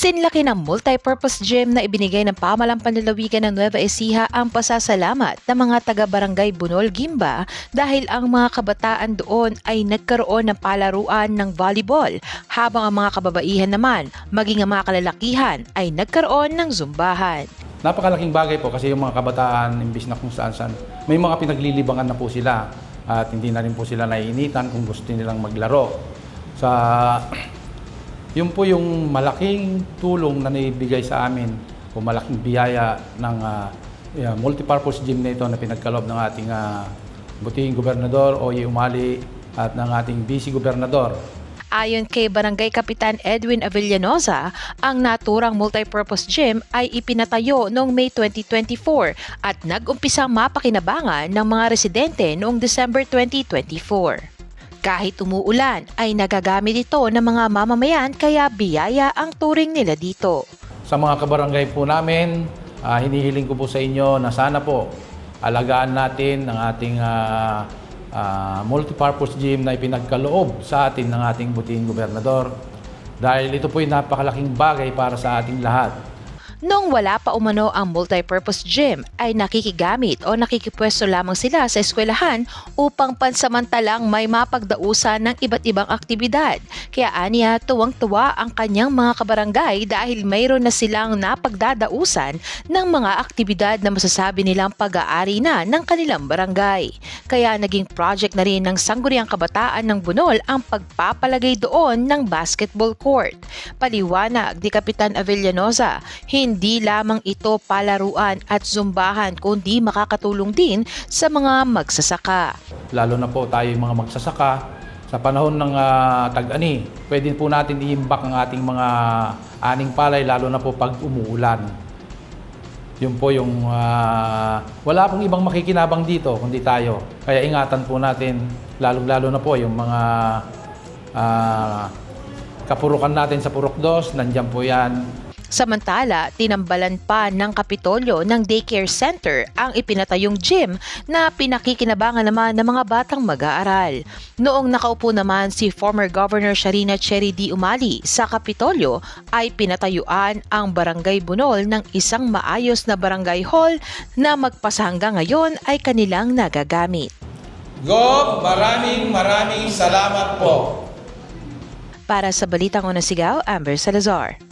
Sinlaki ng multi-purpose gym na ibinigay ng pamalang panlalawigan ng Nueva Ecija ang pasasalamat ng mga taga-barangay Bunol, Gimba dahil ang mga kabataan doon ay nagkaroon ng palaruan ng volleyball habang ang mga kababaihan naman, maging ang mga kalalakihan ay nagkaroon ng zumbahan. Napakalaking bagay po kasi yung mga kabataan, imbis na kung saan saan, may mga pinaglilibangan na po sila at hindi na rin po sila naiinitan kung gusto nilang maglaro. Sa yun po yung malaking tulong na naibigay sa amin o malaking biyaya ng ah, yeah, multipurpose gym na ito na pinagkaloob ng ating uh, butihing gobernador o Umali at ng ating vice gobernador. Ayon kay Barangay Kapitan Edwin Avellanosa, ang naturang multipurpose gym ay ipinatayo noong May 2024 at nag-umpisang mapakinabangan ng mga residente noong December 2024. Kahit umuulan ay nagagamit ito ng mga mamamayan kaya biyaya ang turing nila dito. Sa mga kabarangay po namin, ah, hinihiling ko po sa inyo na sana po alagaan natin ang ating ah, ah, multipurpose gym na ipinagkaloob sa atin ng ating butihing gobernador. Dahil ito po ay napakalaking bagay para sa ating lahat. Noong wala pa umano ang multipurpose gym ay nakikigamit o nakikipwesto lamang sila sa eskwelahan upang pansamantalang may mapagdausan ng iba't ibang aktibidad. Kaya aniya tuwang-tuwa ang kanyang mga kabarangay dahil mayroon na silang napagdadausan ng mga aktibidad na masasabi nilang pag-aari na ng kanilang barangay. Kaya naging project na rin ng Sangguniang Kabataan ng Bunol ang pagpapalagay doon ng basketball court. Paliwanag ni Kapitan Avellanosa, hindi lamang ito palaruan at zumbahan kundi makakatulong din sa mga magsasaka. Lalo na po tayo mga magsasaka. Sa panahon ng ah, tag-ani, pwede po natin iimbak ang ating mga aning palay, lalo na po pag umuulan. Yun po yung ah, wala pong ibang makikinabang dito kundi tayo. Kaya ingatan po natin, lalong-lalo na po yung mga ah, kapurukan natin sa Purok 2, nandyan po yan. Samantala, tinambalan pa ng Kapitolyo ng daycare center ang ipinatayong gym na pinakikinabangan naman ng mga batang mag-aaral. Noong nakaupo naman si former Governor Sharina Cherry D. Umali sa Kapitolyo ay pinatayuan ang Barangay Bunol ng isang maayos na barangay hall na magpasa hanggang ngayon ay kanilang nagagamit. Gob, maraming maraming salamat po. Para sa Balitang Unang Sigaw, Amber Salazar.